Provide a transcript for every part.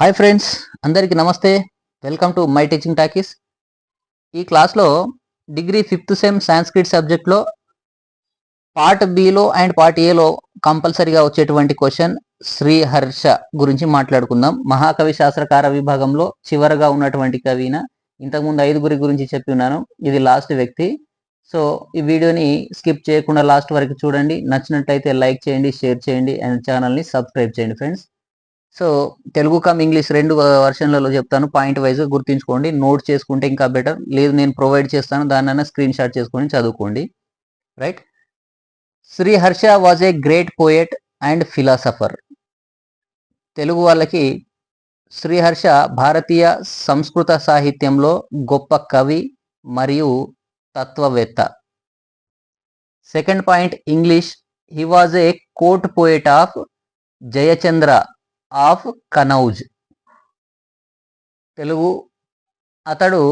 Hi friends అందరికీ నమస్తే. Welcome to my teaching talkies ఈ క్లాస్లో డిగ్రీ ఫిఫ్త్ సెమ్ సాంస్క్రిట్ సబ్జెక్ట్లో పార్ట్ బిలో అండ్ పార్ట్ ఏలో కంపల్సరీగా వచ్చేటువంటి క్వశ్చన్ శ్రీహర్ష గురించి మాట్లాడుకుందాం. మహాకవి శాస్త్రకార విభాగంలో చివరగా ఉన్నటువంటి కవిన ఇంతకుముందు ఐదుగురి గురించి చెప్పి ఉన్నాను. ఇది లాస్ట్ వ్యక్తి. సో ఈ వీడియోని స్కిప్ చేయకుండా లాస్ట్ వరకు చూడండి. నచ్చినట్లయితే లైక్ చేయండి షేర్ చేయండి అండ్ ఛానల్ని సబ్స్క్రైబ్ చేయండి friends so Telugu cum English రెండు వర్షన్లలో చెప్తాను. పాయింట్ వైజ్ గుర్తుంచుకోండి. నోట్ చేసుకుంటే ఇంకా బెటర్ లేదు నేను ప్రొవైడ్ చేస్తాను. దాన్నైనా స్క్రీన్ షాట్ చేసుకొని చదువుకోండి. Right Sriharsha was a great poet and philosopher Telugu వాళ్ళకి శ్రీహర్ష భారతీయ సంస్కృత సాహిత్యంలో గొప్ప కవి మరియు తత్వవేత్త. Second point English he was a court poet of Jayachandra of Kanauj. Telugu అతడు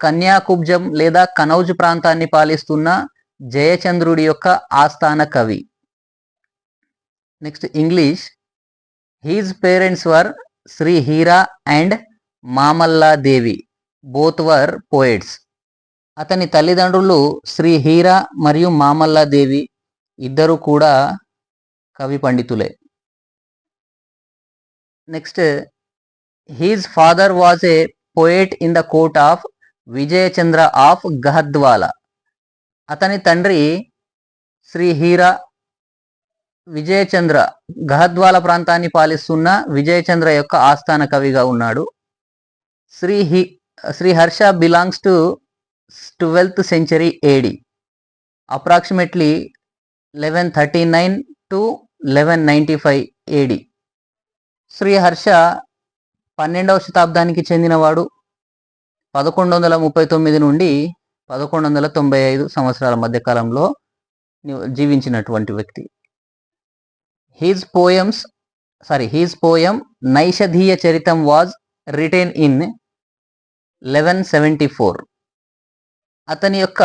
కన్యాకుబ్జం లేదా కనౌజ్ ప్రాంతాన్ని పాలిస్తున్న జయచంద్రుడి యొక్క ఆస్థాన కవి. Next English. His parents were Shri Hira and Mamalla Devi. Both were poets. అతని తల్లిదండ్రులు శ్రీ హీరా మరియు మామల్లా దేవి ఇద్దరు కూడా కవి పండితులే. Next his father was a poet in the court of Vijayachandra of Gahadavala అతని తండ్రి శ్రీ హీరా విజయచంద్ర గహద్వాల ప్రాంతాన్ని పాలిస్తున్న విజయచంద్ర యొక్క ఆస్థాన కవిగా ఉన్నాడు. Shri he Shri Harsha belongs to twelfth century AD approximately eleven thirty nine to eleven ninety five AD Sriharsha పన్నెండవ శతాబ్దానికి చెందినవాడు. పదకొండు వందల ముప్పై తొమ్మిది నుండి పదకొండు వందల తొంభై ఐదు సంవత్సరాల మధ్యకాలంలో జీవించినటువంటి వ్యక్తి. His poems sorry his poem Naishadhiya Charitam was written in eleven seventy four అతని యొక్క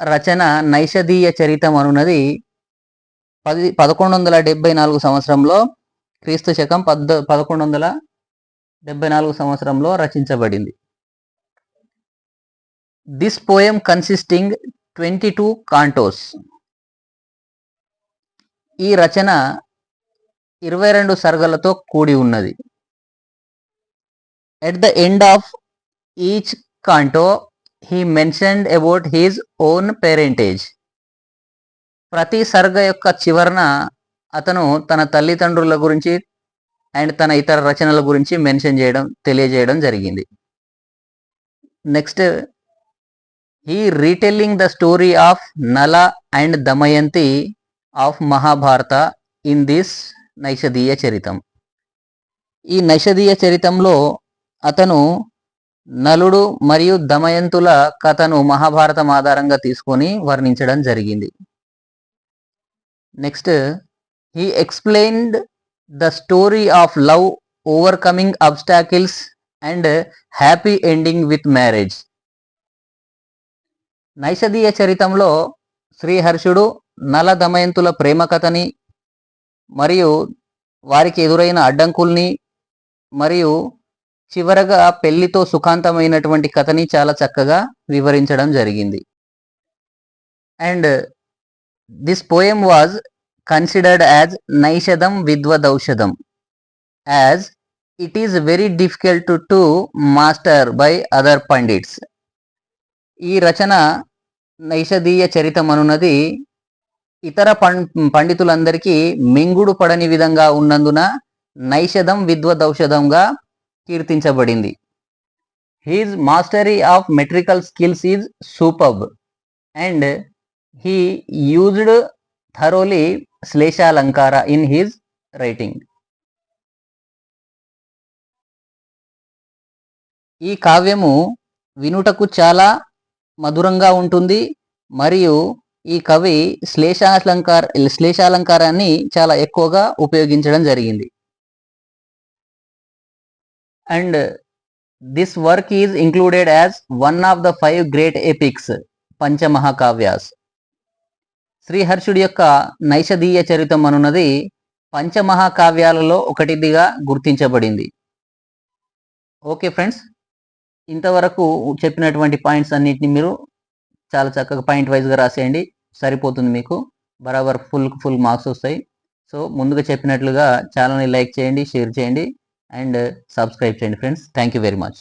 రచన నైషధీయ చరితం అనున్నది పది పదకొండు వందల డెబ్బై నాలుగు సంవత్సరంలో క్రీస్తు శకం పద్ద పదకొండు వందల డెబ్బై నాలుగు సంవత్సరంలో రచించబడింది. This poem consisting twenty two cantos ఈ రచన ఇరవై రెండు సర్గలతో కూడి ఉన్నది. At the end of each canto he mentioned about his own parentage ప్రతి సర్గ యొక్క చివరన అతను తన తల్లిదండ్రుల గురించి అండ్ తన ఇతర రచనల గురించి మెన్షన్ చేయడం తెలియజేయడం జరిగింది. Next he retelling the story of Nala and Damayanti of Mahabharata in this Naishadhiya Charitam ఈ నైషధీయ చరితంలో అతను నలుడు మరియు దమయంతుల కథను మహాభారతం ఆధారంగా తీసుకొని వర్ణించడం జరిగింది. Next he explained the story of love overcoming obstacles and happy ending with marriage Naishadhiya చరితంలో శ్రీహర్షుడు నల దమయంతుల ప్రేమ కథని మరియు వారికి ఎదురైన అడ్డంకుల్ని మరియు చివరగా పెళ్ళితో సుఖాంతమైనటువంటి కథని చాలా చక్కగా వివరించడం జరిగింది. And this poem was considered as Naishadham Vidvadaushadham as it is very difficult to master by other pandits ఈ రచన నైషధీయ చరితం అనున్నది ఇతర పం పండితులందరికీ మింగుడు పడని విధంగా ఉన్నందున నైషధం విద్వదౌషధంగా కీర్తించబడింది. His mastery of metrical skills is superb and he used thoroughly శ్లేషాలంకార in his writing. ఈ కావ్యము వినుటకు చాలా మధురంగా ఉంటుంది మరియు ఈ కవి శ్లేషాలంకార శ్లేషాలంకారాన్ని చాలా ఎక్కువగా ఉపయోగించడం జరిగింది. And this work is included as one of the five great epics Panchamahakavyas. శ్రీహర్షుడి యొక్క నైషధీయ చరితం అనున్నది పంచమహాకావ్యాలలో ఒకటిదిగా గుర్తించబడింది. ఓకే ఫ్రెండ్స్ ఇంతవరకు చెప్పినటువంటి పాయింట్స్ అన్నిటిని మీరు చాలా చక్కగా పాయింట్ వైజ్గా రాసేయండి సరిపోతుంది మీకు. బరాబర్ ఫుల్ ఫుల్ మార్క్స్ వస్తాయి. సో ముందుగా చెప్పినట్లుగా ఛానల్ని లైక్ చేయండి షేర్ చేయండి అండ్ సబ్స్క్రైబ్ చేయండి friends. Thank you very much.